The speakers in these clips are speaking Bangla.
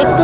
একটু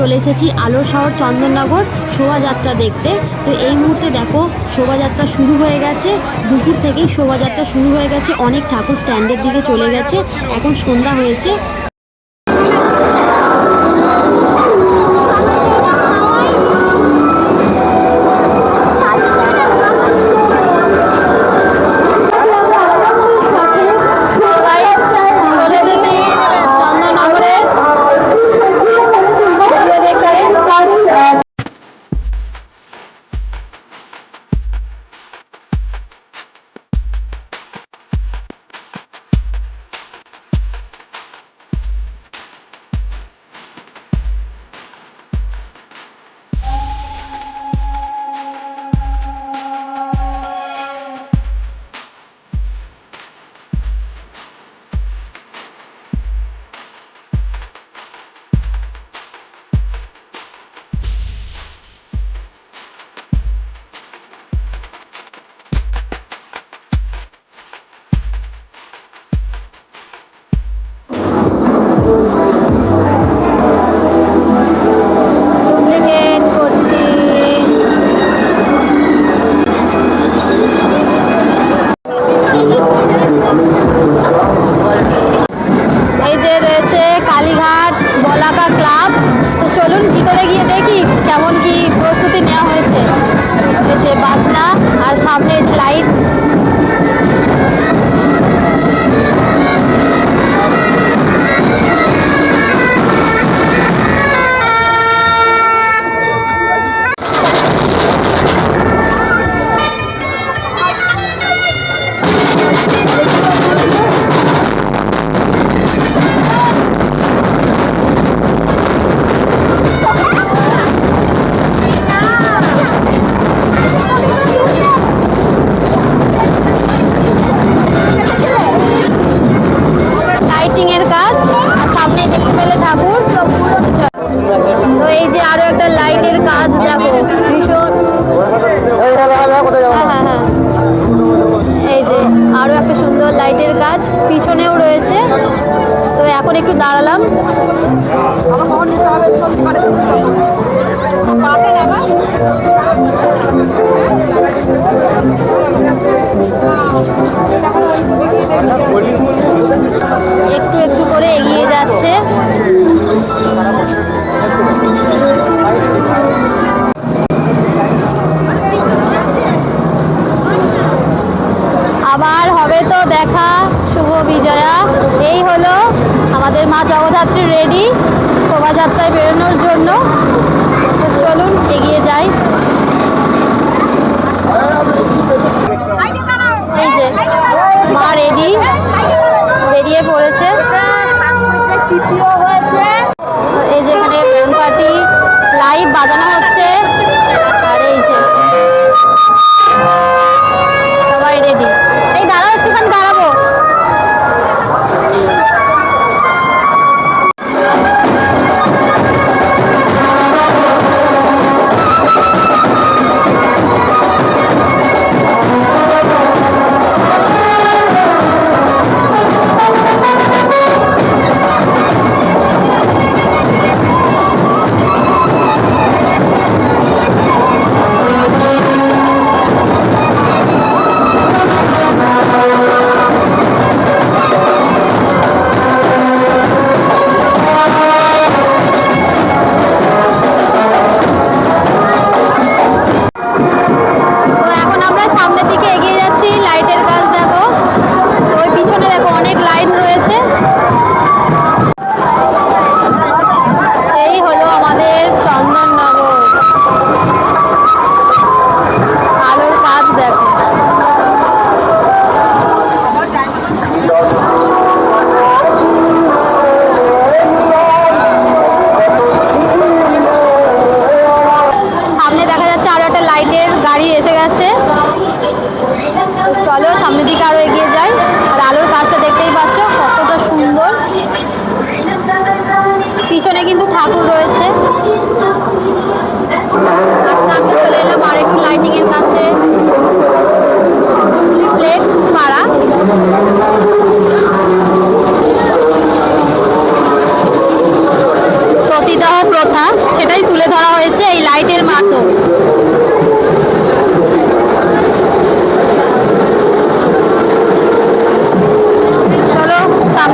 চলে এসেছি আলোর শহর চন্দননগর শোভাযাত্রা দেখতে। তো এই মুহূর্তে দেখো, শোভাযাত্রা শুরু হয়ে গেছে। দুপুর থেকেই শোভাযাত্রা শুরু হয়ে গেছে। অনেক ঠাকুর স্ট্যান্ডের দিকে চলে গেছে। এখন সন্ধ্যা হয়েছে। একটু একটু করে এগিয়ে যাচ্ছে। আবার হবে তো দেখা, শুভ বিজয়া। এই হলো আমাদের মা জগদ্ধাত্রী রেডি।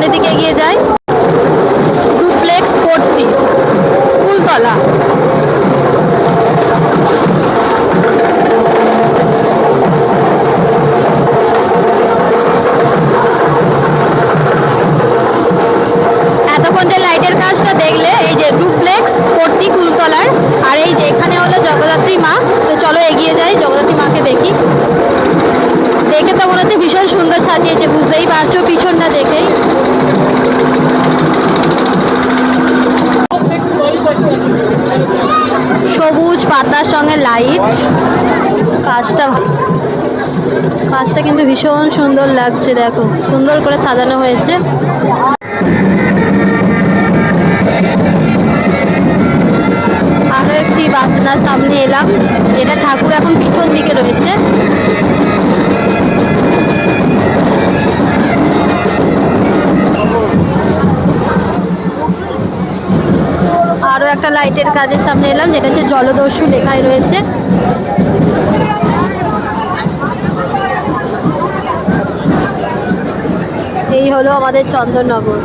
সামনের দিকে এগিয়ে যাই ডুপ্লেক্স ফোরটি ফুলতলা। এতক্ষণ যে লাইটের কাজটা দেখলে, এই যে ডুপ্লেক্স ফোরটি ফুলতলার, আর এই যে এখানে হলো জগদ্ধাত্রী মা। তো চলো এগিয়ে যাই, জগদ্ধাত্রী মাকে দেখি। দেখে তো মনে হচ্ছে ভীষণ সুন্দর সাজিয়েছে, বুঝতেই পারছ পাতার সঙ্গে লাইট কাজটা কাজটা কিন্তু ভীষণ সুন্দর লাগছে, দেখো। সুন্দর করে সাজানো হয়েছে। আরও একটি বাজনার সামনে এলাম, যেটা ঠাকুর এখন পিছন দিকে রয়েছে। একটা লাইটের কাজের সামনে এলাম যেটা হচ্ছে জলদস্যু লেখায় রয়েছে। এই হলো আমাদের চন্দননগর।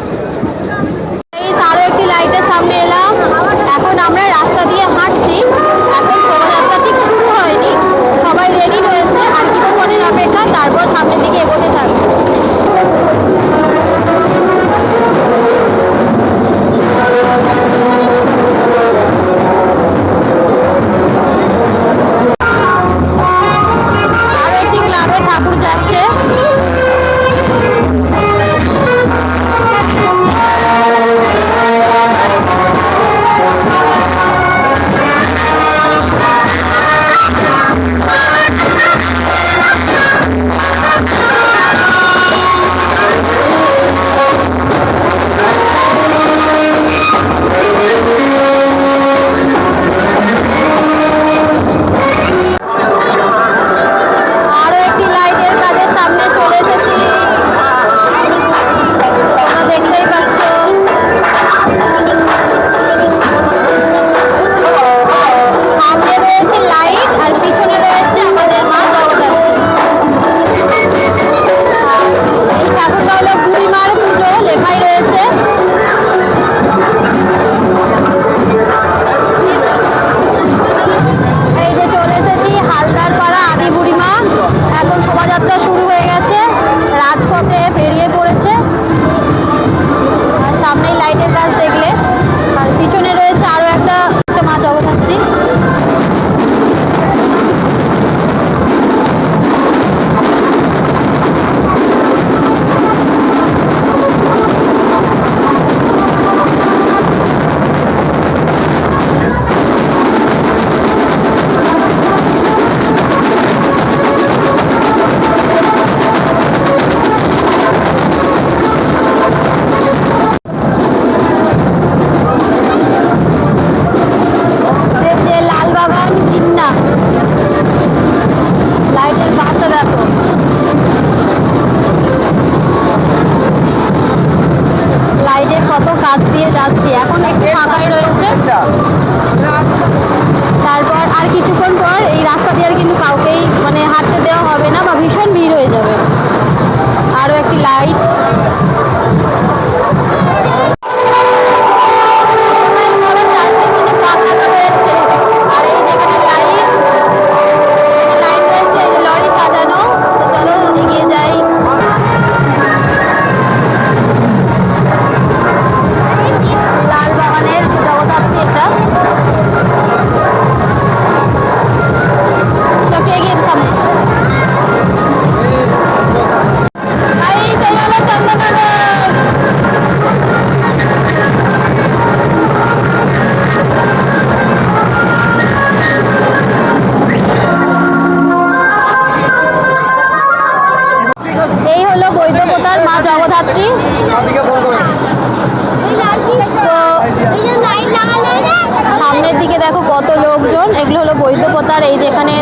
এগুলো হলো বৈদ্যপতার এই যেখানে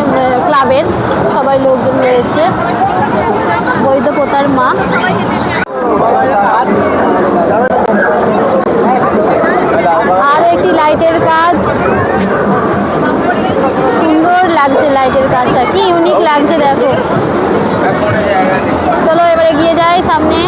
ক্লাবের সবাই লোকজন রয়েছে। বৈদ্যপতার মা। আরও একটি লাইটের কাজ। সুন্দর লাগছে লাইটের কাজটা। কি ইউনিক লাগছে, দেখো। চলো এবারে গিয়ে যাই সামনে।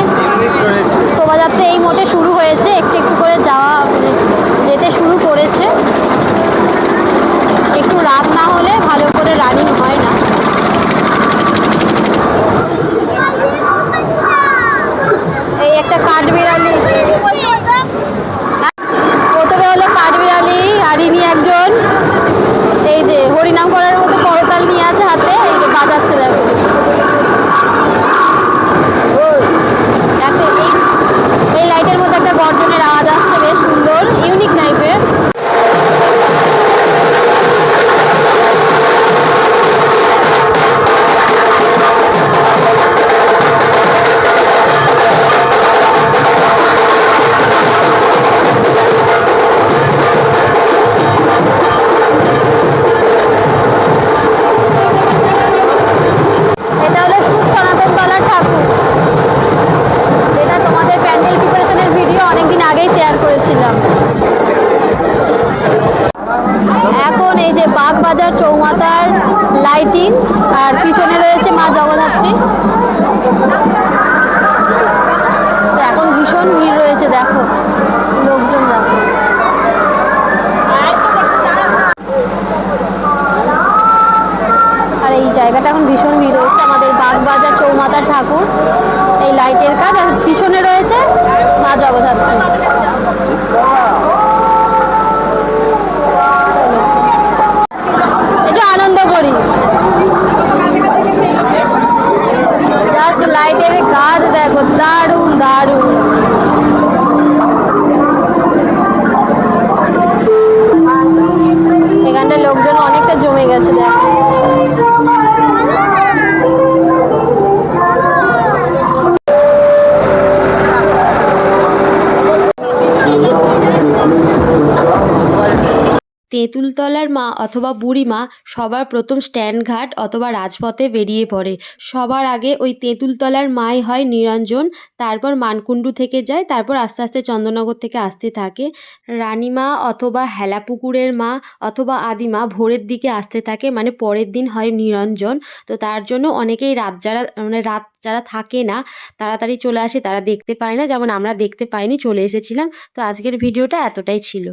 লাইটের কাজ দেখো দারুণ দারুণ এখানটা লোকজন অনেকটা জমে গেছে দেখো মা অথবা বুড়িমা সবার প্রথম স্ট্যান্ডঘাট অথবা রাজপথে বেরিয়ে পড়ে। সবার আগে ওই তেঁতুলতলার মাই হয় নিরঞ্জন, তারপর মানকুণ্ডু থেকে যায়, তারপর আস্তে আস্তে চন্দননগর থেকে আসতে থাকে। রানীমা অথবা হেলাপুকুরের মা অথবা আদিমা ভোরের দিকে আসতে থাকে মানে পরের দিন হয় নিরঞ্জন। তো তার জন্য অনেকেই রাত যারা মানে রাত যারা থাকে না, তাড়াতাড়ি চলে আসে, তারা দেখতে পায় না। যেমন আমরা দেখতে পাইনি, চলে এসেছিলাম। তো আজকের ভিডিওটা এতটাই ছিল।